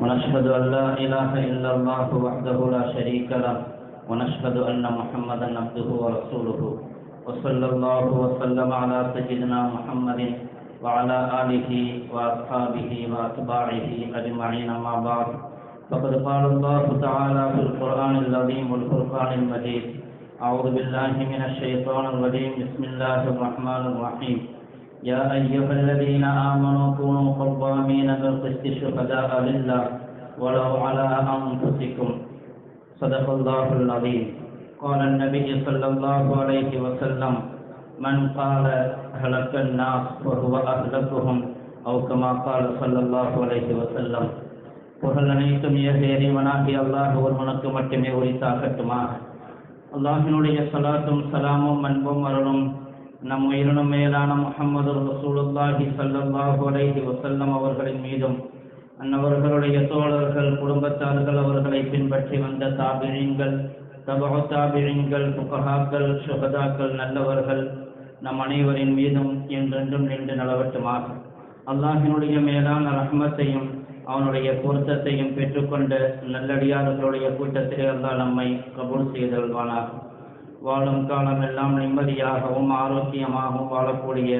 ونشهد أن لا إله إلا الله وحده لا شريك له ونشهد أن محمدا عبده ورسوله. وصلى الله وسلم على سيدنا محمد وعلى آله وأصحابه وأتباعه أجمعين ما بعد. فقد قال الله تعالى في القرآن العظيم والفرقان المجيد أعوذ بالله من الشيطان الرجيم. بسم الله الرحمن الرحيم. يا أيها الذين آمنوا كونوا قوامين بالقسط شهداء لله ولو على أنفسكم صدق الله العظيم قال النبي صلى الله عليه وسلم من قال هلك الناس وهو أهلكهم أو كما قال صلى الله عليه وسلم புகழ் அனைத்தும் ஏக இறைவனாகி அல்லாஹ் ஒருவனுக்கு மட்டுமே உரித்தாகட்டுமாக அல்லாஹினுடைய சலாத்தும் சலாமும் அன்பும் அருளும் நம் உயிரினும் மேலான முகமது ரசூலுல்லாஹி ஸல்லல்லாஹு அலைஹி வசல்லம் அவர்களின் மீதும் அன்னவர்களுடைய தோழர்கள் குடும்பத்தார்கள் அவர்களை பின்பற்றி வந்த தாபிழிங்கள் தபக தாபிழிங்கள் புகஹாக்கள் சுகதாக்கள் நல்லவர்கள் நம் அனைவரின் மீதும் என்றென்றும் நின்று நலவட்டுமாக. அல்லாஹினுடைய மேலான ரஹ்மத்தையும் அவனுடைய பொருத்தத்தையும் பெற்றுக்கொண்ட நல்லடியார்களுடைய கூட்டத்திலே அல்லாஹ் நம்மை கபூல் செய்தல்வானாகும் வாழும் காலம் எல்லாம் நிம்மதியாகவும் ஆரோக்கியமாகவும் வாழக்கூடிய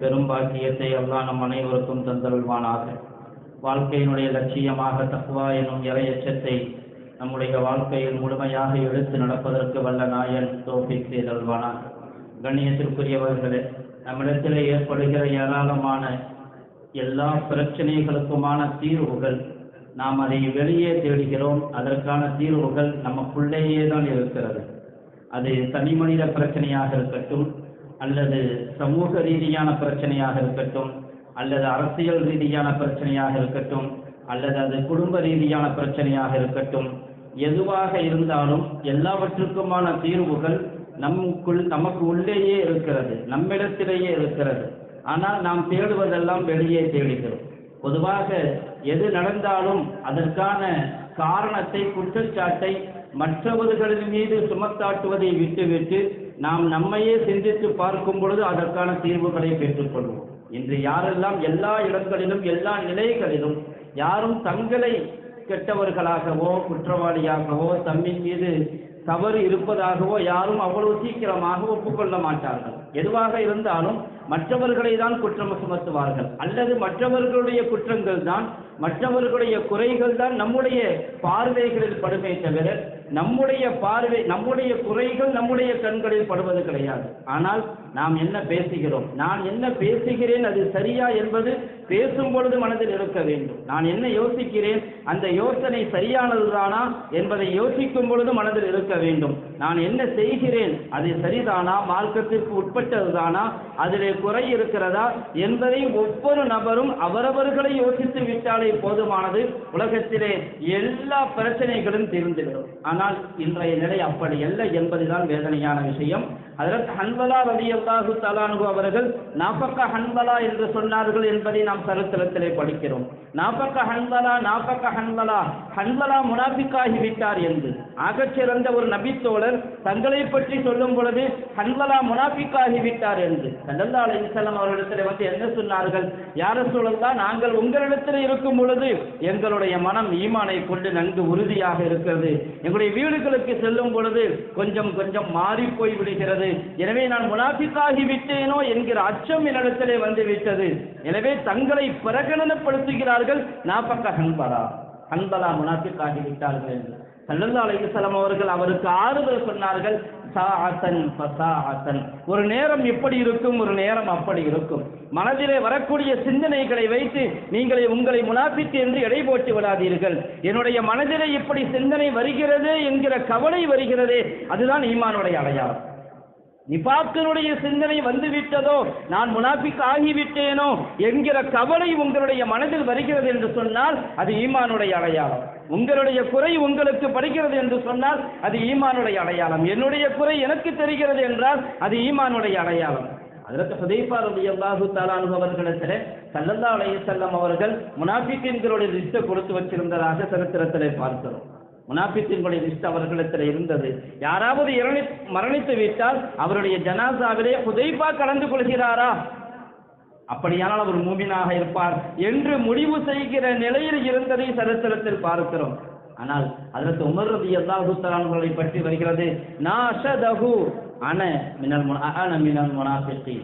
பெரும் பாக்கியத்தை அல்லாஹ் நம் அனைவருக்கும் தந்தருள்வானாக. வாழ்க்கையினுடைய லட்சியமாக தக்குவா எனும் இறையச்சத்தை நம்முடைய வாழ்க்கையில் முழுமையாக எடுத்து நடப்பதற்கு வல்ல நாயன் தோஃபிக் செய்தல்வானாக கண்ணியத்திற்குரியவர்களே நம்மிடத்தில் ஏற்படுகிற ஏராளமான எல்லா பிரச்சனைகளுக்குமான தீர்வுகள் நாம் அதை வெளியே தேடுகிறோம். அதற்கான தீர்வுகள் நமக்குள்ளேயே தான் இருக்கிறது. அது தனி மனித பிரச்சனையாக இருக்கட்டும் அல்லது சமூக ரீதியான பிரச்சனையாக இருக்கட்டும் அல்லது அரசியல் ரீதியான பிரச்சனையாக இருக்கட்டும் அல்லது அது குடும்ப ரீதியான பிரச்சனையாக இருக்கட்டும் எதுவாக இருந்தாலும் எல்லாவற்றுக்குமான தீர்வுகள் நமக்குள் நமக்கு உள்ளேயே இருக்கிறது நம்மிடத்திலேயே இருக்கிறது. ஆனால் நாம் தேடுவதெல்லாம் வெளியே தேடுகிறோம். பொதுவாக எது நடந்தாலும் அதற்கான காரணத்தை குற்றச்சாட்டை மற்றவர்களின் மீது சுமத்தாட்டுவதை விட்டுவிட்டு நாம் நம்மையே சிந்தித்து பார்க்கும் பொழுது அதற்கான தீர்வுகளை பெற்றுக்கொள்வோம். இன்று யாரெல்லாம் எல்லா இடங்களிலும் எல்லா நிலைகளிலும் யாரும் தங்களை கெட்டவர்களாகவோ குற்றவாளியாகவோ தம்மின் மீது தவறு இருப்பதாகவோ யாரும் அவ்வளவு சீக்கிரமாக ஒப்புக்கொள்ள மாட்டார்கள். எதுவாக இருந்தாலும் மற்றவர்களை தான் குற்றம் சுமத்துவார்கள். அல்லது மற்றவர்களுடைய குற்றங்கள் தான் மற்றவர்களுடைய குறைகள் தான் நம்முடைய பார்வைகளில் படுமே தவிர நம்முடைய பார்வை நம்முடைய குறைகள் நம்முடைய கண்களில் படுவது கிடையாது. ஆனால் நாம் என்ன பேசுகிறோம்? நான் என்ன பேசுகிறேன்? அது சரியா என்பது பேசும் பொழுது மனதில் இருக்க வேண்டும். நான் என்ன யோசிக்கிறேன்? அந்த யோசனை சரியானதுதானா என்பதை யோசிக்கும் பொழுது மனதில் இருக்க வேண்டும். நான் என்ன செய்கிறேன்? அது சரிதானா? மார்க்கத்திற்கு உட்பட்டதுதானா? அதிலே குறை இருக்கிறதா? என்பதை ஒவ்வொரு நபரும் அவரவர்களை யோசித்து விட்டாலே போதுமானது. உலகத்திலே எல்லா பிரச்சனைகளும் தீர்ந்துவிடும். ஆனால் இன்றைய நிலை அப்படி அல்ல என்பதுதான் வேதனையான விஷயம். அதற்கு ஹன்பலா ரவி அல்லாஹு தலானு அவர்கள் நாப்பக்க ஹன்பலா என்று சொன்னார்கள் என்பதை நாம் சரித்திரத்திலே படிக்கிறோம். நாப்பக்க ஹன்பலா நாப்பக்க ஹன்பலா ஹன்பலா முனாபிக்காகி விட்டார் என்று. ஆகச்சிறந்த ஒரு நபித்தோழர் தங்களை பற்றி சொல்லும் பொழுது ஹன்பலா முனாபிக்காகி விட்டார் என்று. சல்லல்லா அலிசல்லாம் அவர்களிடத்தில் வந்து என்ன சொன்னார்கள்? யார சொல்லலாம் நாங்கள் உங்களிடத்தில் இருக்கும் பொழுது எங்களுடைய மனம் ஈமானை கொண்டு நன்கு உறுதியாக இருக்கிறது. எங்களுடைய வீடுகளுக்கு செல்லும் பொழுது கொஞ்சம் கொஞ்சம் மாறி போய் விடுகிறது எனவே நான் முனாபிக்காகி விட்டேனோ என்கிற அச்சம் என்னிடத்திலே வந்து விட்டது எனவே தங்களை பிரகடனப்படுத்துகிறார்கள் நாப்பக்க ஹன்பலா. ஹன்பலா முனாபிக்காகி விட்டார்கள் என்று சல்லல்லா அலைஹிஸ்ஸலாம் அவர்கள் அவருக்கு ஆறுதல் சொன்னார்கள். ஒரு நேரம் இப்படி இருக்கும் ஒரு நேரம் அப்படி இருக்கும். மனதிலே வரக்கூடிய சிந்தனைகளை வைத்து நீங்களே உங்களை முனாபித்து என்று எடை போட்டு விடாதீர்கள். என்னுடைய மனதிலே இப்படி சிந்தனை வருகிறது என்கிற கவலை வருகிறதே அதுதான் ஈமானுடைய அடையாளம். நிபாக்கனுடைய சிந்தனை வந்து விட்டதோ நான் முனாபிக் ஆகிவிட்டேனோ? என்கிற கவலை உங்களுடைய மனதில் வருகிறது என்று சொன்னால் அது ஈமானுடைய அடையாளம். உங்களுடைய குறை உங்களுக்கு படுகிறது என்று சொன்னால் அது ஈமானுடைய அடையாளம். என்னுடைய குறை எனக்கு தெரிகிறது என்றால் அது ஈமானுடைய அடையாளம். அதற்கு ஹுதைஃபா பாகு தஆலா அன்ஹு அவர்களிடத்தில் ஸல்லல்லாஹு அலைஹி வஸல்லம் அவர்கள் முனாஃபிக்கின்களுடைய லிஸ்ட்டை கொடுத்து வச்சிருந்ததாக சரித்திரத்திலே பார்க்கிறோம். முனாஃபிக்கின்களுடைய லிஸ்ட் அவர்களிடத்தில் இருந்தது. யாராவது இரணி மரணித்து விட்டால் அவருடைய ஜனாசாவிலே புதைப்பா கலந்து கொள்கிறாரா? அப்படியானால் அவர் மூமினாக இருப்பார். என்று முடிவு செய்கிற நிலையில் இருந்ததை சரித்திரத்தில் பார்க்கிறோம். ஆனால் அதற்கு உமர் ரதி அல்லாஹுத்தலான்களை பற்றி வருகிறது. நாஷதஹு அன மினல் முனா அன மினல் முனாஃபிகி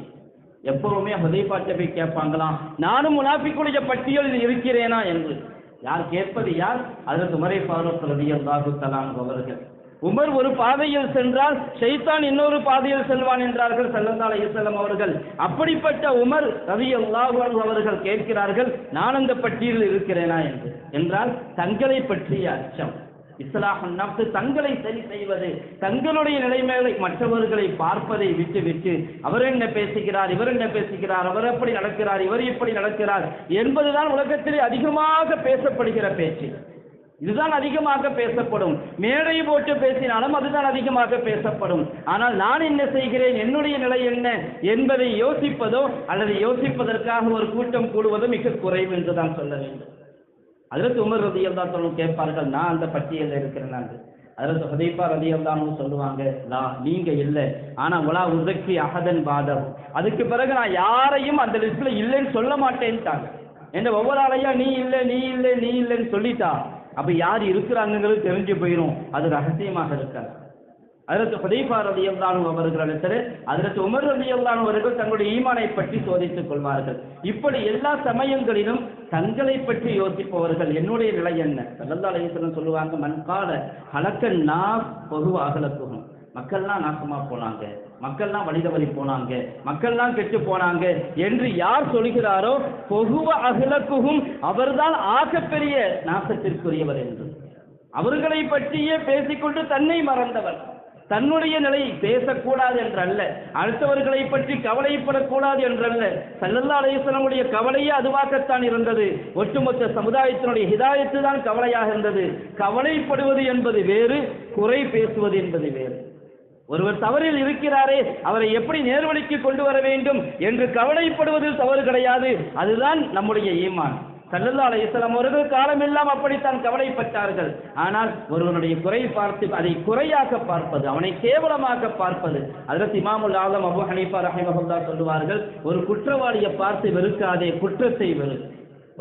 எப்பவுமே ஹுதைஃபாட்ட போய் கேட்பாங்களாம் நானும் முனாஃபிக்குடைய பட்டியலில் இருக்கிறேனா? என்று. யார் கேட்பது யார்? அதற்கு உமரை ஃபாரூக் ரதி அல்லாஹுத்தலான் அவர்கள் உமர் ஒரு பாதையில் சென்றால் ஷைத்தான் இன்னொரு பாதையில் செல்வான் என்றார்கள் ஸல்லல்லாஹு அலைஹி அவர்கள். அப்படிப்பட்ட உமர் ரலியல்லாஹு அன்ஹு அவர்கள் கேட்கிறார்கள் நான் அந்த பட்டியலில் இருக்கிறேனா? என்று. என்றால் தங்களை பற்றிய அச்சம். இஸ்லாஹன் நப்து தங்களை சரி செய்வது தங்களுடைய நிலைமைகளை மற்றவர்களை பார்ப்பதை விட்டு விட்டு அவர் என்ன பேசுகிறார் இவர் என்ன பேசுகிறார் அவர் எப்படி நடக்கிறார் இவர் இப்படி நடக்கிறார் என்பதுதான் உலகத்திலே அதிகமாக பேசப்படுகிற பேச்சு. இதுதான் அதிகமாக பேசப்படும். மேடை போட்டு பேசினாலும் அதுதான் அதிகமாக பேசப்படும். ஆனால் நான் என்ன செய்கிறேன் என்னுடைய நிலை என்ன என்பதை யோசிப்பதோ அல்லது யோசிப்பதற்காக ஒரு கூட்டம் கூடுவதோ மிக குறைவு என்று தான் சொல்ல வேண்டும். அதற்கு உமர் ரதி தான் கேட்பார்கள் நான் அந்த பட்டியலில் இருக்கிறேன் என்று. அதற்கு ஹுதைஃபா ரதி சொல்லுவாங்க லா நீங்க இல்லை. ஆனா உலா உதக்கி அகதன் பாதம் அதுக்கு பிறகு நான் யாரையும் அந்த லிஸ்ட்ல இல்லைன்னு சொல்ல மாட்டேன்ட்டாங்க. என்ன ஒவ்வொரு ஆளையா நீ இல்லை நீ இல்லை நீ இல்லைன்னு சொல்லிட்டா? அப்ப யார் இருக்கிறாங்கிறது தெரிஞ்சு போயிடும் அது ரகசியமாக இருக்காது. அதற்கு ஹுதைஃபா அவர்கள் அவர்களிடத்தில் அதற்கு உமர் ரலியல்லாஹு அவர்கள் தங்களுடைய ஈமானை பற்றி சோதித்துக் கொள்வார்கள். இப்படி எல்லா சமயங்களிலும் தங்களை பற்றி யோசிப்பவர்கள் என்னுடைய நிலை என்ன? ஸல்லல்லாஹு அலைஹி சொல்லுவாங்க மண்கால கலக்க நாஸ் பொது மக்கள்லாம் நாசமா போனாங்க மக்கள்லாம் வழி போனாங்க மக்கள்லாம் கெட்டு போனாங்க என்று யார் சொல்கிறாரோ பொகுவ அகலக்குகும் அவர்தான் ஆகப்பெரிய நாசத்திற்குரியவர் என்று. அவர்களை பற்றியே பேசிக்கொண்டு தன்னை மறந்தவர். தன்னுடைய நிலையை பேசக்கூடாது என்றல்ல. அடுத்தவர்களை பற்றி கவலைப்படக்கூடாது என்றல்ல. சல்லல்லா அலைஹிஸ்ஸலாமுடைய கவலையே அதுவாகத்தான் இருந்தது. ஒட்டுமொத்த சமுதாயத்தினுடைய ஹிதாயத்து தான் கவலையாக இருந்தது. கவலைப்படுவது என்பது வேறு குறை பேசுவது என்பது வேறு. ஒருவர் தவறில் இருக்கிறாரே அவரை எப்படி நேர்வழிக்கு கொண்டு வர வேண்டும் என்று கவலைப்படுவதில் தவறு கிடையாது. அதுதான் நம்முடைய ஈமான். சல்லல்லா அலையம் அவர்கள் காலமெல்லாம் அப்படித்தான் கவலைப்பட்டார்கள். ஆனால் ஒருவனுடைய குறை பார்த்து அதை குறையாக பார்ப்பது அவனை கேவலமாக பார்ப்பது அதற்கு இமாமுல் ஆலம் அபு ஹனீஃபா ரஹிமஹுல்லா சொல்லுவார்கள் ஒரு குற்றவாளியை பார்த்து வெறுக்காதே குற்றத்தை வெறு.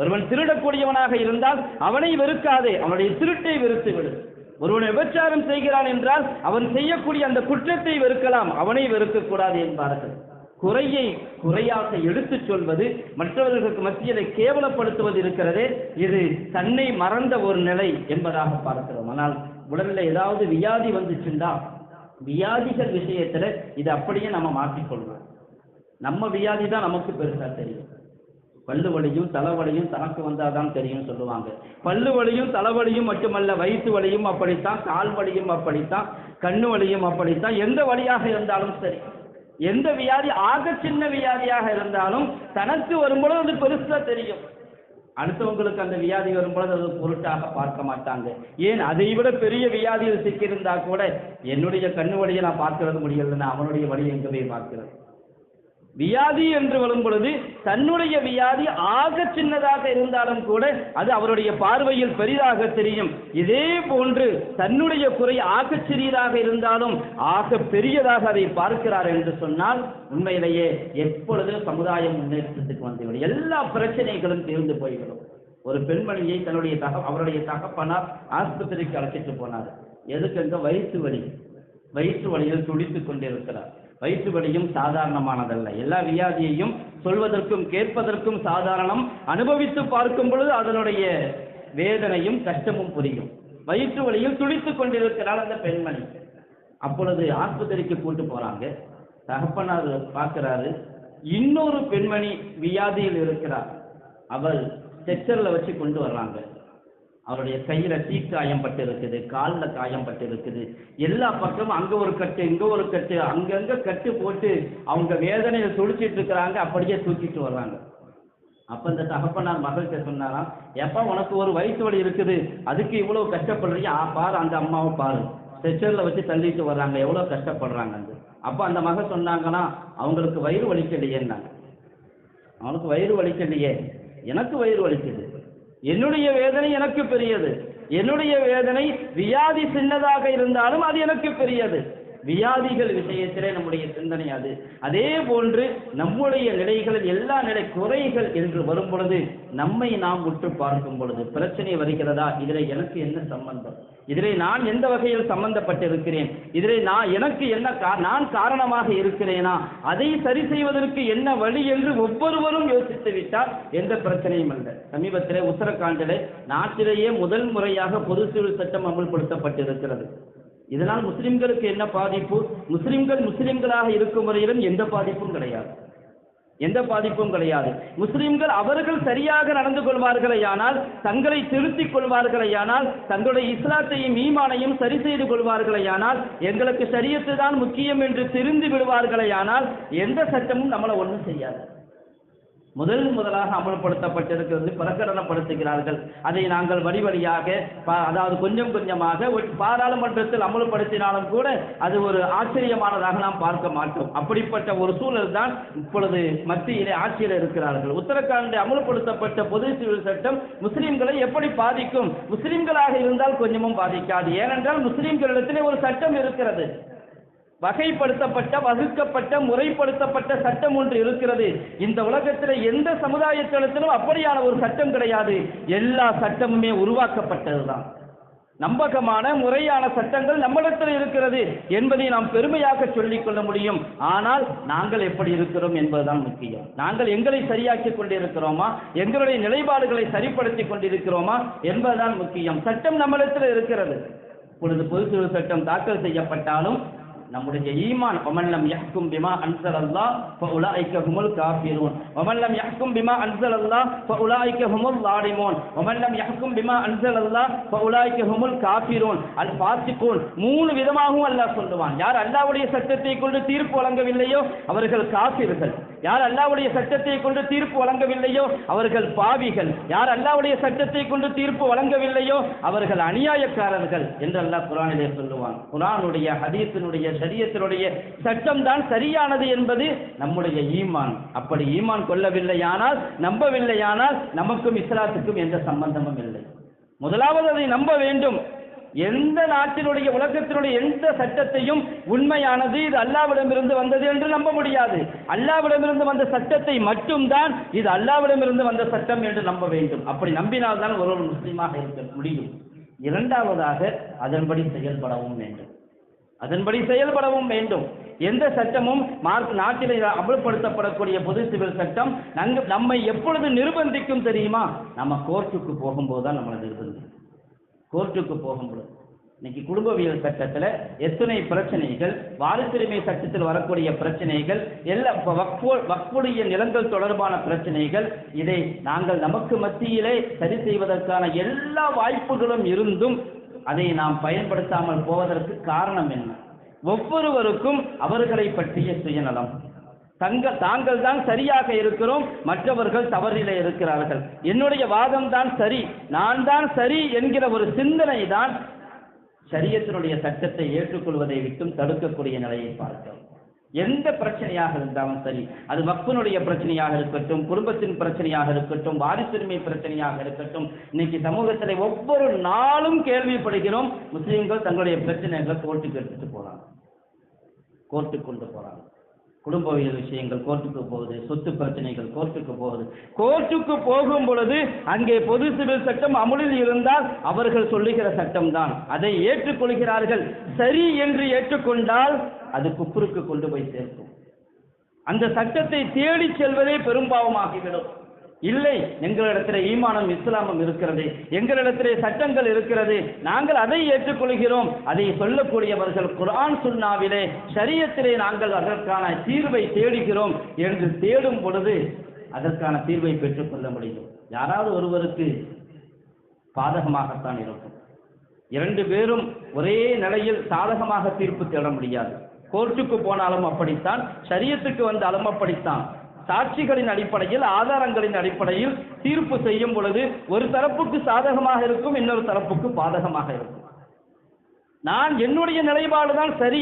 ஒருவன் திருடக்கூடியவனாக இருந்தால் அவனை வெறுக்காதே அவனுடைய திருட்டை வெறுத்து விடு ஒருவன் விபச்சாரம் செய்கிறான் என்றால் அவன் செய்யக்கூடிய அந்த குற்றத்தை வெறுக்கலாம் அவனை வெறுக்கக்கூடாது என்பார்கள். குறையை குறையாக எடுத்துச் சொல்வது மற்றவர்களுக்கு மத்தியிலே கேவலப்படுத்துவது இருக்கிறதே இது தன்னை மறந்த ஒரு நிலை என்பதாக பார்க்கிறோம். ஆனால் உடலில் ஏதாவது வியாதி வந்துச்சுண்டா? வியாதிகள் விஷயத்துல இது அப்படியே நம்ம மாற்றிக்கொள்வோம். நம்ம வியாதி தான் நமக்கு பெருசா தெரியும். பல்லு வலியும் தலைவலியும் தனக்கு வந்தாதான் தெரியும் சொல்லுவாங்க. பல்லு வலியும் தலைவலியும் மட்டுமல்ல வயிற்று வலியும் அப்படித்தான் கால் வலியும் அப்படித்தான் கண்ணு வலியும் அப்படித்தான் எந்த வழியாக இருந்தாலும் சரி. எந்த வியாதி ஆக சின்ன வியாதியாக இருந்தாலும் தனக்கு வரும்பொழுது அது பெருசா தெரியும். அடுத்தவங்களுக்கு அந்த வியாதி வரும்பொழுது அது பொருட்டாக பார்க்க மாட்டாங்க. ஏன்? அதை விட பெரிய வியாதியில் சிக்கியிருந்தா கூட என்னுடைய கண்ணு வழியை நான் பார்க்கறது முடியலன்னா அவனுடைய வழி எங்கவே பார்க்கிறது வியாதி என்று வரும் பொழுது தன்னுடைய வியாதி ஆக சின்னதாக இருந்தாலும் கூட அது அவருடைய பார்வையில் பெரிதாக தெரியும். இதே போன்று தன்னுடைய குறை ஆக சிறியதாக இருந்தாலும் ஆக பெரியதாக அதை பார்க்கிறார் என்று சொன்னால் உண்மையிலேயே எப்பொழுது சமுதாயம் முன்னேற்றத்துக்கு வந்துவிடும். எல்லா பிரச்சனைகளும் தீர்ந்து போய்விடும். ஒரு பெண்மணியை தன்னுடைய தக அவருடைய தகப்பனார் ஆஸ்பத்திரிக்கு அழைச்சிட்டு போனார். எதுக்கு வயிற்று வலி? வயிற்று வலியில் துடித்து கொண்டிருக்கிறார். வயிற்று வலியும் சாதாரணமானதல்ல. எல்லா வியாதியையும் சொல்வதற்கும் கேட்பதற்கும் சாதாரணம். அனுபவித்து பார்க்கும் பொழுது அதனுடைய வேதனையும் கஷ்டமும் புரியும். வயிற்று வலியில் துடித்துக் கொண்டிருக்கிறாள் அந்த பெண்மணி. அப்பொழுது ஆஸ்பத்திரிக்கு கூட்டு போறாங்க. தகப்பனார் பார்க்கிறாரு இன்னொரு பெண்மணி வியாதியில் இருக்கிறார். அவள் ஸ்ட்ரெச்சர்ல வச்சு கொண்டு வர்றாங்க. அவருடைய கையில தீக்காயம் பட்டு இருக்குது காலில் காயம் பட்டு இருக்குது எல்லா பக்கமும் அங்க ஒரு கட்டு இங்க ஒரு கட்டு அங்கங்க கட்டு போட்டு அவங்க வேதனையை துடிச்சிட்டு இருக்கிறாங்க அப்படியே தூக்கிட்டு வர்றாங்க. அப்ப இந்த தகப்பனார் மகள்கிட்ட சொன்னாராம் எப்ப உனக்கு ஒரு வயிற்று வலி இருக்குது. அதுக்கு இவ்வளவு கஷ்டப்படுறீங்க? ஆ, பாரு அந்த அம்மாவை பாரு. ஸ்ட்ரெச்சரில் வச்சு தள்ளிட்டு வர்றாங்க. எவ்வளோ கஷ்டப்படுறாங்க அப்போ அந்த மகள் சொன்னாங்கன்னா அவங்களுக்கு வயிறு வலிக்கலையேன்னாங்க. அவனுக்கு வயிறு வலிக்கலையே. எனக்கு வயிறு வலிக்குது. என்னுடைய வேதனை எனக்கு பெரியது. என்னுடைய வேதனை வியாதி சின்னதாக இருந்தாலும் அது எனக்கு பெரியது. வியாதிகள் விஷயத்திலே நம்முடைய சிந்தனை அது. அதே போன்று நம்முடைய நிலைகளில் எல்லா நிலை குறைகள் என்று வரும் பொழுது நம்மை நாம் உற்று பார்க்கும் பொழுது பிரச்சனை வருகிறதா? இதில் எனக்கு என்ன சம்பந்தம்? இதிலே நான் எந்த வகையில் சம்பந்தப்பட்டிருக்கிறேன்? இதிலே நான் எனக்கு என்ன கா- நான் காரணமாக இருக்கிறேனா? அதை சரி செய்வதற்கு என்ன வழி என்று ஒவ்வொருவரும் யோசித்து விட்டால் எந்த பிரச்சனையும் அல்ல. சமீபத்திலே உத்தரகாண்டிலே நாட்டிலேயே முதல் முறையாக பொது சிவில் சட்டம் அமல்படுத்தப்பட்டிருக்கிறது. இதனால் முஸ்லிம்களுக்கு என்ன பாதிப்பு? முஸ்லிம்கள் முஸ்லிம்களாக இருக்கும் வரையிலும் எந்த பாதிப்பும் கிடையாது. எந்த பாதிப்பும் கிடையாது. முஸ்லிம்கள் அவர்கள் சரியாக நடந்து கொள்வார்களேயானால் தங்களை திருத்திக் கொள்வார்களேயானால் தங்களுடைய இஸ்லாத்தையும் ஈமானையும் சரி செய்து கொள்வார்களேயானால் எங்களுக்கு சரியத்து தான் முக்கியம் என்று திருந்து விடுவார்களேயானால் எந்த சட்டமும் நம்மளை ஒன்றும் செய்யாது. முதல் முதலாக அமல்படுத்தப்பட்டிருக்கிறது பிரகடனப்படுத்துகிறார்கள். அதை நாங்கள் வழி வழியாக பா- அதாவது கொஞ்சம் கொஞ்சமாக ஒரு பாராளுமன்றத்தில் அமல்படுத்தினாலும் கூட அது ஒரு ஆச்சரியமானதாக நாம் பார்க்க மாட்டோம். அப்படிப்பட்ட ஒரு சூழல் தான் இப்பொழுது மத்தியிலே ஆட்சியில் இருக்கிறார்கள். உத்தரகாண்டில் அமல்படுத்தப்பட்ட பொது சிவில் சட்டம் முஸ்லிம்களை எப்படி பாதிக்கும்? முஸ்லிம்களாக இருந்தால் கொஞ்சமும் பாதிக்காது. ஏனென்றால் முஸ்லிம்களிடத்திலே ஒரு சட்டம் இருக்கிறது. வகைப்படுத்தப்பட்ட வகுக்கப்பட்ட முறைப்படுத்தப்பட்ட சட்டம் ஒன்று இருக்கிறது. இந்த உலகத்தில் எந்த சமுதாயத்திலும் அப்படியான ஒரு சட்டம் கிடையாது. எல்லா சட்டமுமே உருவாக்கப்பட்டதுதான். நம்பகமான முறையான சட்டங்கள் நம்மிடத்தில் இருக்கிறது என்பதை நாம் பெருமையாக சொல்லிக்கொள்ள முடியும். ஆனால் நாங்கள் எப்படி இருக்கிறோம் என்பதுதான் முக்கியம். நாங்கள் எங்களை சரியாக்கிக் கொண்டிருக்கிறோமா? எங்களுடைய நிலைப்பாடுகளை சரிப்படுத்திக் கொண்டிருக்கிறோமா? என்பதுதான் முக்கியம். சட்டம் நம்மிடத்தில் இருக்கிறது. இப்பொழுது பொது சட்டம் தாக்கல் செய்யப்பட்டாலும் நம்முடைய ஈமான் ஒமல்லம் யஹ்கும் பிமா அன்சலல்லா ஃபஉலாயிக ஹுமுல் காஃபிரூன். ஒமல்லம் யஹ்கும் பிமா அன்சலல்லா ஃபஉலாயிக ஹுமுல் லாலிமூன். ஒமல்லம் யஹ்கும் பிமா அன்சலல்லா ஃபஉலாயிக ஹுமுல் காஃபிரூன். அல் ஃபாசிகூன். மூணு விதமாகவும் அல்லாஹ் சொல்லுவான். யார் அல்லாஹ்வுடைய சட்டத்தை கொண்டு தீர்ப்பு வழங்கவில்லையோ அவர்கள் காஃபிர்கள். யார் அல்லாவுடைய சட்டத்தை கொண்டு தீர்ப்பு வழங்கவில்லையோ அவர்கள் பாவிகள். யார் அல்லாவுடைய சட்டத்தை கொண்டு தீர்ப்பு வழங்கவில்லையோ அவர்கள் அநியாயக்காரர்கள் என்று அல்லாஹ் குரானிலே சொல்லுவான். குரானுடைய ஹதீத்தினுடைய சரியத்தினுடைய சட்டம் தான் சரியானது என்பது நம்முடைய ஈமான். அப்படி ஈமான் கொள்ளவில்லையானால் நம்பவில்லையானால் நமக்கும் இஸ்லாத்துக்கும் எந்த சம்பந்தமும் இல்லை. முதலாவது அதை நம்ப வேண்டும். எந்த நாட்டினுடைய உலகத்தினுடைய எந்த சட்டத்தையும் உண்மையானது இது அல்லாவிடமிருந்து வந்தது என்று நம்ப முடியாது. அல்லாவிடமிருந்து வந்த சட்டத்தை மட்டும்தான் இது அல்லாவிடமிருந்து வந்த சட்டம் என்று நம்ப வேண்டும். அப்படி நம்பினால்தான் ஒருவர் முஸ்லீமாக இருக்க முடியும். இரண்டாவதாக அதன்படி செயல்படவும் வேண்டும். அதன்படி செயல்படவும் வேண்டும். எந்த சட்டமும் மார்க் நாட்டில் அமல்படுத்தப்படக்கூடிய பொது சிவில் சட்டம் நங்கு நம்மை எப்பொழுது நிர்பந்திக்கும் தெரியுமா? நம்ம கோர்ட்டுக்கு போகும்போது தான் நம்மளை நிர்பந்திக்கும். கோர்ட்டுக்கு போகும்போது இன்னைக்கு குடும்பவியல் சட்டத்தில் எத்தனை பிரச்சனைகள் வாரிசுரிமை சட்டத்தில் வரக்கூடிய பிரச்சனைகள் எல்லா இப்ப வக்ஃபுடைய நிலங்கள் தொடர்பான பிரச்சனைகள் இதை நாங்கள் நமக்கு மத்தியிலே சரி செய்வதற்கான எல்லா வாய்ப்புகளும் இருந்தும் அதை நாம் பயன்படுத்தாமல் போவதற்கு காரணம் என்ன? ஒவ்வொருவருக்கும் அவர்களை பற்றிய சுயநலம். தங்கள் தாங்கள் தான் சரியாக இருக்கிறோம். மற்றவர்கள் தவறில இருக்கிறார்கள். என்னுடைய வாதம் தான் சரி. நான் தான் சரி என்கிற ஒரு சிந்தனை தான் சரியத்தினுடைய சட்டத்தை ஏற்றுக்கொள்வதை விட்டும் தடுக்கக்கூடிய நிலையை பார்க்கிறோம் எந்த பிரச்சனையாக இருந்தாலும் சரி. அது மக்களுடைய பிரச்சனையாக இருக்கட்டும் குடும்பத்தின் பிரச்சனையாக இருக்கட்டும் வாரிசுரிமை பிரச்சனையாக இருக்கட்டும். இன்னைக்கு சமூகத்தில் ஒவ்வொரு நாளும் கேள்விப்படுகிறோம். முஸ்லீம்கள் தங்களுடைய பிரச்சனைகளை கோர்ட்டுக்கு எடுத்துட்டு போறாங்க. கோர்ட்டுக்கு கொண்டு போறாங்க. குடும்பவியல் விஷயங்கள் கோர்ட்டுக்கு போகுது சொத்து பிரச்சனைகள் கோர்ட்டுக்கு போகுது. கோர்ட்டுக்கு போகும் பொழுது அங்கே பொது சிவில் சட்டம் அமுலில் இருந்தால் அவர்கள் சொல்லுகிற சட்டம் தான் அதை ஏற்றுக்கொள்கிறார்கள். சரி என்று ஏற்றுக்கொண்டால் அது குப்புருக்கு கொண்டு போய் சேர்க்கும். அந்த சட்டத்தை தேடி செல்வதே பெரும்பாவமாகிவிடும். இல்லை எங்களிடத்தில் ஈமானம் இஸ்லாமம் இருக்கிறது. எங்களிடத்திலே சட்டங்கள் இருக்கிறது. நாங்கள் அதை ஏற்றுக்கொள்கிறோம். அதை சொல்லக்கூடியவர்கள் குரான் சுன்னாவிலே சரியத்திலே நாங்கள் அதற்கான தீர்வை தேடுகிறோம் என்று தேடும் பொழுது அதற்கான தீர்வை பெற்றுக்கொள்ள முடியும். யாராவது ஒருவருக்கு பாதகமாகத்தான் இருக்கும். இரண்டு பேரும் ஒரே நிலையில் சாதகமாக தீர்ப்பு தேட முடியாது. கோர்ட்டுக்கு போனாலும் அப்படித்தான் சரியத்துக்கு வந்தாலும் அப்படித்தான். சாட்சிகளின் அடிப்படையில் ஆதாரங்களின் அடிப்படையில் தீர்ப்பு செய்யும் பொழுது ஒரு தரப்புக்கு சாதகமாக இருக்கும் இன்னொரு தரப்புக்கு பாதகமாக இருக்கும். நான் என்னுடைய நிலைப்பாடுதான் சரி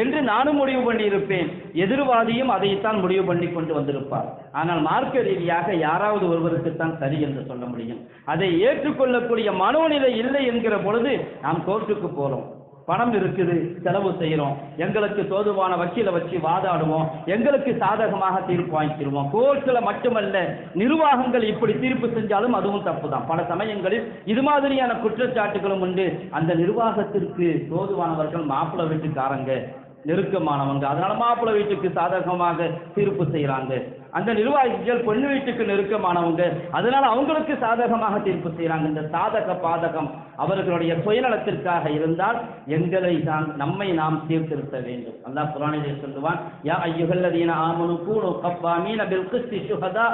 என்று நானும் முடிவு பண்ணியிருப்பேன். எதிர்வாதியும் அதைத்தான் முடிவு பண்ணி கொண்டு வந்திருப்பார். ஆனால் மார்க்க ரீதியாக யாராவது ஒருவருக்குத்தான் சரி என்று சொல்ல முடியும். அதை ஏற்றுக்கொள்ளக்கூடிய மனோநிலை இல்லை என்கிற பொழுது நாம் கோர்ட்டுக்கு போறோம். பணம் இருக்குது செலவு செய்கிறோம். எங்களுக்கு தோதுவான வக்கீலை வச்சு வாதாடுவோம். எங்களுக்கு சாதகமாக தீர்ப்பு வாங்கிக்கிடுவோம் கோர்ட்டில் மட்டுமல்ல நிர்வாகங்கள் இப்படி தீர்ப்பு செஞ்சாலும் அதுவும் தப்பு தான் பல சமயங்களில் இது மாதிரியான குற்றச்சாட்டுகளும் உண்டு. அந்த நிர்வாகத்திற்கு தோதுவானவர்கள் மாப்பிள்ளை வீட்டுக்காரங்க நெருக்கமானவங்க. அதனால மாப்பிள்ளை வீட்டுக்கு சாதகமாக தீர்ப்பு செய்கிறாங்க அந்த நிர்வாகிகள் பொண்ணு வீட்டுக்கு நெருக்கமானவங்க. அதனால அவங்களுக்கு சாதகமாக தீர்ப்பு செய்கிறாங்க இந்த சாதக பாதகம் அவர்களுடைய சுயநலத்திற்காக இருந்தால் எங்களை தான் நம்மை நாம் சீர்திருத்த வேண்டும். அல்லாஹ் குரானிலே சொல்லுவான் யா ஐயுகல்லதீன ஆமனு கூனு கவ்வாமீன பில்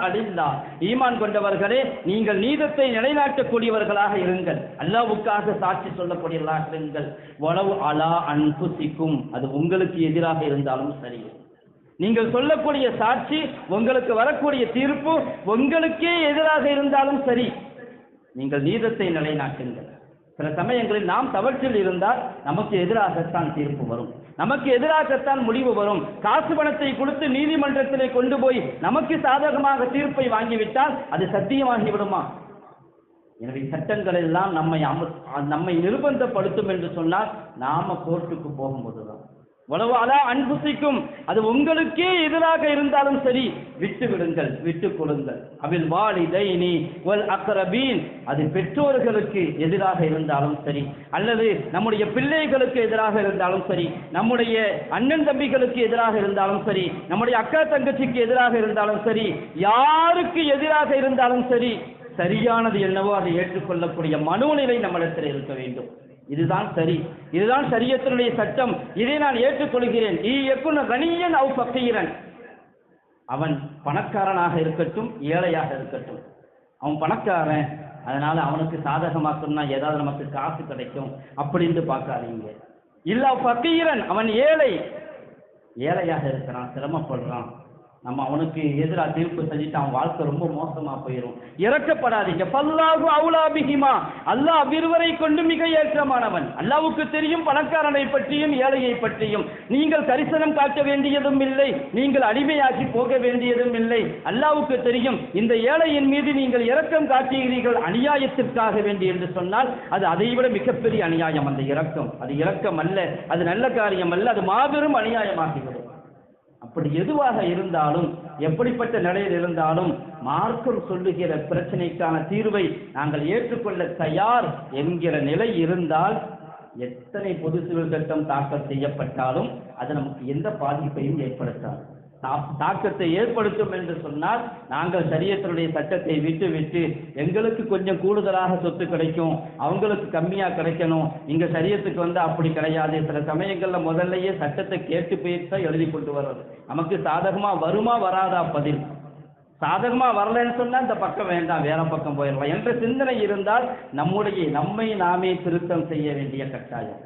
அலில்லா. ஈமான் கொண்டவர்களே நீங்கள் நீதத்தை நிலைநாட்டக்கூடியவர்களாக இருங்கள். அல்லாஹ்வுக்காக சாட்சி சொல்லக்கூடியவர்களாக இருங்கள். உளவு அலா அன்புசிக்கும். அது உங்களுக்கு எதிராக இருந்தாலும் சரி. நீங்கள் சொல்லக்கூடிய சாட்சி உங்களுக்கு வரக்கூடிய தீர்ப்பு உங்களுக்கே எதிராக இருந்தாலும் சரி. நீங்கள் நீதத்தை நிலைநாட்டுங்கள். சில சமயங்களில் நாம் தவற்றில் இருந்தால் நமக்கு எதிராகத்தான் தீர்ப்பு வரும். நமக்கு எதிராகத்தான் முடிவு வரும். காசு பணத்தை கொடுத்து நீதிமன்றத்திலே கொண்டு போய் நமக்கு சாதகமாக தீர்ப்பை வாங்கிவிட்டால் அது சத்தியமாகி விடுமா எனவே சட்டங்கள் எல்லாம் நம்மை நம்மை நிர்பந்தப்படுத்தும் என்று சொன்னால் நாம கோர்ட்டுக்கு போகும்போதுதான். உளவாலா அன்புசிக்கும். அது உங்களுக்கே எதிராக இருந்தாலும் சரி விட்டு விடுங்கள் விட்டு கொடுங்கள். அவில் வாலிதைனி வல் அக்ரபீன். அது பெற்றோர்களுக்கு எதிராக இருந்தாலும் சரி அல்லது நம்முடைய பிள்ளைகளுக்கு எதிராக இருந்தாலும் சரி நம்முடைய அண்ணன் தம்பிகளுக்கு எதிராக இருந்தாலும் சரி நம்முடைய அக்கா தங்கச்சிக்கு எதிராக இருந்தாலும் சரி யாருக்கு எதிராக இருந்தாலும் சரி சரியானது என்னவோ அதை ஏற்றுக்கொள்ளக்கூடிய மனோநிலை நம்மிடத்தில் இருக்க வேண்டும். இதுதான் சரி. இதுதான் சரியத்தினுடைய சட்டம். இதை நான் ஏற்றுக்கொள்கிறேன். ஈ எக்குன கணியன் அவ் அவன் பணக்காரனாக இருக்கட்டும் ஏழையாக இருக்கட்டும். அவன் பணக்காரன். அதனால அவனுக்கு சாதகமாக்கணும்னா ஏதாவது நமக்கு காசு கிடைக்கும். அப்படின்னு பார்க்காதீங்க. இல்ல பக்கீரன். அவன் ஏழை. ஏழையாக இருக்கிறான் சிரமப்படுறான். நம்ம அவனுக்கு எதிராக தீர்ப்பு செஞ்சுட்டு அவன் வாழ்க்கை ரொம்ப மோசமா போயிடும் இறக்கப்படாதீங்க பல்லாகு அவுலாபிகிமா அல்லாஹ் அவ்விருவரை கொண்டு மிக ஏற்றமானவன். அல்லாவுக்கு தெரியும் பணக்காரனை பற்றியும் ஏழையை பற்றியும். நீங்கள் கரிசனம் காட்ட வேண்டியதும் இல்லை. நீங்கள் அடிமையாகி போக வேண்டியதும் இல்லை. அல்லாவுக்கு தெரியும் இந்த ஏழையின் மீது நீங்கள் இரக்கம் காட்டுகிறீர்கள். அநியாயத்திற்காக வேண்டி என்று சொன்னால் அது அதைவிட மிகப்பெரிய அநியாயம். அந்த இரக்கம். அது இரக்கம் அல்ல. அது நல்ல காரியம் அல்ல. அது மாபெரும் அநியாயமாகிவிடும். அப்படி எதுவாக இருந்தாலும் எப்படிப்பட்ட நிலையில் இருந்தாலும் மார்க்கம் சொல்லுகிற பிரச்சனைக்கான தீர்வை நாங்கள் ஏற்றுக்கொள்ள தயார் என்கிற நிலை இருந்தால் எத்தனை பொது சிவில் சட்டம் தாக்கல் செய்யப்பட்டாலும் அது நமக்கு எந்த பாதிப்பையும் ஏற்படுத்தாது. தாக்கத்தை ஏற்படுத்தும் என்று சொன்னால் நாங்கள் சரியத்தினுடைய சட்டத்தை விட்டு விட்டு எங்களுக்கு கொஞ்சம் கூடுதலாக சொத்து கிடைக்கும் அவங்களுக்கு கம்மியாக கிடைக்கணும் இங்கே சரியத்துக்கு வந்து அப்படி கிடையாது. சில சமயங்களில் முதல்லையே சட்டத்தை கேட்டு போயிட்டு தான் எழுதி கொண்டு வர்றது. நமக்கு சாதகமா வருமா வராதா பதில். சாதகமா வரலன்னு சொன்னால் இந்த பக்கம் வேண்டாம் வேற பக்கம் போயிடலாம். என்ற சிந்தனை இருந்தால் நம்முடைய நம்மை நாமே திருத்தம் செய்ய வேண்டிய கட்டாயம்.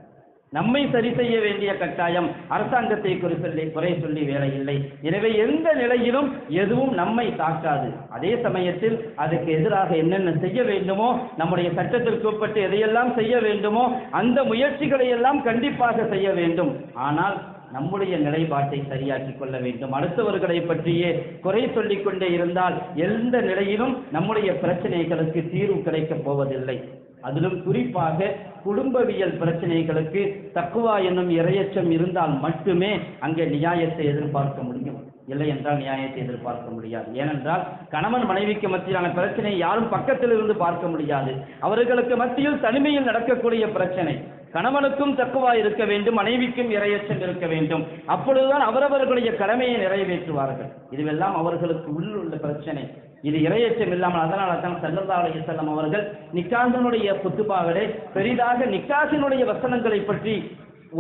நம்மை சரி செய்ய வேண்டிய கட்டாயம் அரசாங்கத்தை குறை சொல்லி குறை சொல்லி வேலை இல்லை. எனவே எந்த நிலையிலும் எதுவும் நம்மை தாக்காது. அதே சமயத்தில் அதுக்கு எதிராக என்னென்ன செய்ய வேண்டுமோ நம்முடைய சட்டத்திற்கு உட்பட்டு எதையெல்லாம் செய்ய வேண்டுமோ அந்த முயற்சிகளை எல்லாம் கண்டிப்பாக செய்ய வேண்டும். ஆனால் நம்முடைய நிலைப்பாட்டை சரியாக்கிக் கொள்ள வேண்டும். அடுத்தவர்களை பற்றியே குறை சொல்லிக் கொண்டே இருந்தால் எந்த நிலையிலும் நம்முடைய பிரச்சனைகளுக்கு தீர்வு கிடைக்கப் போவதில்லை. அதிலும் குறிப்பாக குடும்பவியல் பிரச்சனைகளுக்கு தக்குவா என்னும் இரையச்சம் இருந்தால் மட்டுமே அங்கே நியாயத்தை எதிர்பார்க்க முடியும். இல்லை என்றால் நியாயத்தை எதிர்பார்க்க முடியாது. ஏனென்றால் கணவன் மனைவிக்கு மத்தியிலான பிரச்சனை யாரும் பக்கத்தில் இருந்து பார்க்க முடியாது. அவர்களுக்கு மத்தியில் தனிமையில் நடக்கக்கூடிய பிரச்சனை. கணவனுக்கும் தக்குவா இருக்க வேண்டும் மனைவிக்கும் இரையச்சம் இருக்க வேண்டும். அப்பொழுதுதான் அவரவர்களுடைய கடமையை நிறைவேற்றுவார்கள். இதுவெல்லாம் அவர்களுக்கு உள்ளுள்ள பிரச்சனை. இது இரையச்சம் இல்லாமல் அதனால தான் சல்லல்லா அலைஹி அவர்கள் நிக்காசினுடைய குத்துபாவிலே பெரிதாக நிக்காசினுடைய வசனங்களை பற்றி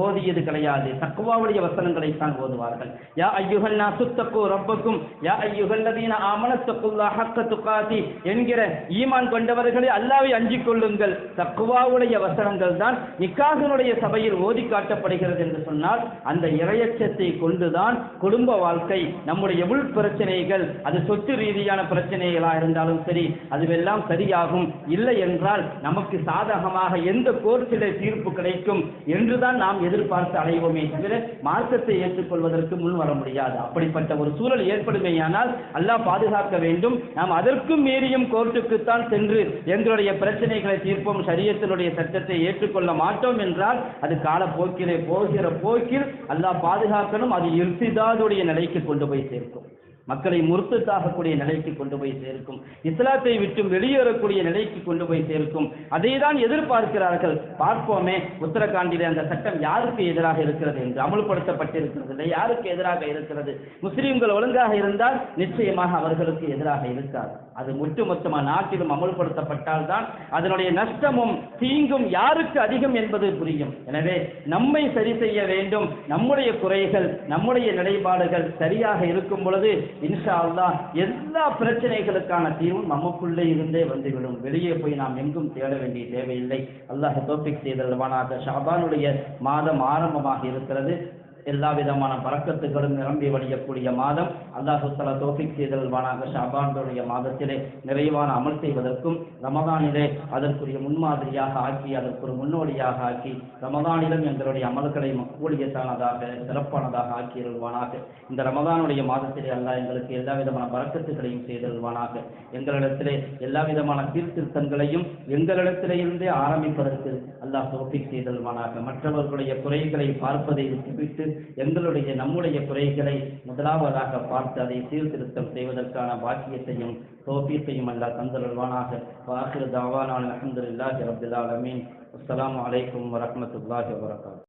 ஓதியது கிடையாது. தக்குவாவுடைய வசனங்களை தான் ஓதுவார்கள். யா ஐயுகல் சுத்தக்கு ரப்பக்கும் யா ஐயுகல்லதீன ஆமனத்துக்குள்ளா ஹக்க துக்காதி என்கிற ஈமான் கொண்டவர்களே அல்லாவை அஞ்சிக் கொள்ளுங்கள். தக்குவாவுடைய வசனங்கள் தான் நிக்காகனுடைய சபையில் ஓதி காட்டப்படுகிறது என்று சொன்னால் அந்த இரையச்சத்தை கொண்டுதான் குடும்ப வாழ்க்கை நம்முடைய உள் பிரச்சனைகள் அது சொத்து ரீதியான பிரச்சனைகளா இருந்தாலும் சரி அதுவெல்லாம் சரியாகும். இல்லை என்றால் நமக்கு சாதகமாக எந்த கோர்ட்டிலே தீர்ப்பு கிடைக்கும் என்றுதான் நாம் எதிர்பார்த்து அலைவோமே தவிர மார்க்கத்தை ஏற்றுக்கொள்வதற்கு முன் வர முடியாது. அப்படிப்பட்ட ஒரு சூழல் ஏற்படுமேயானால் அல்லாஹ் பாதுகாக்க வேண்டும். நாம் அதற்கும் மீறியும் கோர்ட்டுக்குத்தான் சென்று எங்களுடைய பிரச்சனைகளை தீர்ப்போம் சரியத்தினுடைய சட்டத்தை ஏற்றுக்கொள்ள மாட்டோம் என்றால் அது காலப்போக்கிலே போகிற போக்கில் அல்லாஹ் பாதுகாக்கணும் அது இர்த்திதாதுடைய நிலைக்கு கொண்டு போய் சேர்க்கும். மக்களை முறுத்துத்தாகக்கூடிய நிலைக்கு கொண்டு போய் சேர்க்கும். இஸ்லாத்தை விட்டு வெளியேறக்கூடிய நிலைக்கு கொண்டு போய் சேர்க்கும். அதை தான் எதிர்பார்க்கிறார்கள். பார்ப்போமே உத்தரகாண்டிலே அந்த சட்டம் யாருக்கு எதிராக இருக்கிறது என்று. அமல்படுத்தப்பட்டிருக்கிறது இல்லை யாருக்கு எதிராக இருக்கிறது? முஸ்லீம்கள் ஒழுங்காக இருந்தால் நிச்சயமாக அவர்களுக்கு எதிராக இருக்காது. அது ஒட்டுமொத்தமாக நாட்டிலும் அமல்படுத்தப்பட்டால் தான் அதனுடைய நஷ்டமும் தீங்கும் யாருக்கு அதிகம் என்பது புரியும். எனவே நம்மை சரி செய்ய வேண்டும். நம்முடைய குறைகள் நம்முடைய நிலைப்பாடுகள் சரியாக இருக்கும் பொழுது இன்ஷா எல்லா பிரச்சனைகளுக்கான தீர்வும் நமக்குள்ளே இருந்தே வந்துவிடும். வெளியே போய் நாம் எங்கும் தேட வேண்டிய தேவையில்லை. அல்லாஹ் தோப்பிக் செய்தல்வானாக ஷாபானுடைய மாதம் ஆரம்பமாக இருக்கிறது. எல்லா விதமான பறக்கத்துகளும் நிரம்பி வழியக்கூடிய மாதம் அல்லாஹு தோஃபிக் செய்தல்வானாக ஷாபானுடைய மாதத்திலே நிறைவான அமல் செய்வதற்கும் ரமதானிலே அதற்குரிய முன்மாதிரியாக ஆக்கி அதற்கு ஒரு முன்னோடியாக ஆக்கி ரமதானிலும் எங்களுடைய அமல்களை கூடியத்தானதாக சிறப்பானதாக ஆக்கியருள்வானாக. இந்த ரமதானுடைய மாதத்திலே அல்லாஹ் எங்களுக்கு எல்லா விதமான பறக்கத்துகளையும் செய்தல்வானாக எங்களிடத்திலே எல்லா விதமான சீர்திருத்தங்களையும் எங்களிடத்திலே இருந்தே ஆரம்பிப்பதற்கு அல்லாஹ் தோஃபிக் செய்தல்வானாக மற்றவர்களுடைய குறைகளை பார்ப்பதை விட்டுவிட்டு எங்களுடைய நம்முடைய குறைகளை முதலாவதாக பார்த்து அதை சீர்திருத்தம் செய்வதற்கான பாக்கியத்தையும் தோஃபீக்கையும் அல்லாஹ் தந்தருள்வானாக. வாஹிர் தாவானான் அஹமதுல்லாஹி ரபில் ஆலமீன். அஸ்ஸலாமு அலைக்கும் வரஹ்மத்துல்லாஹி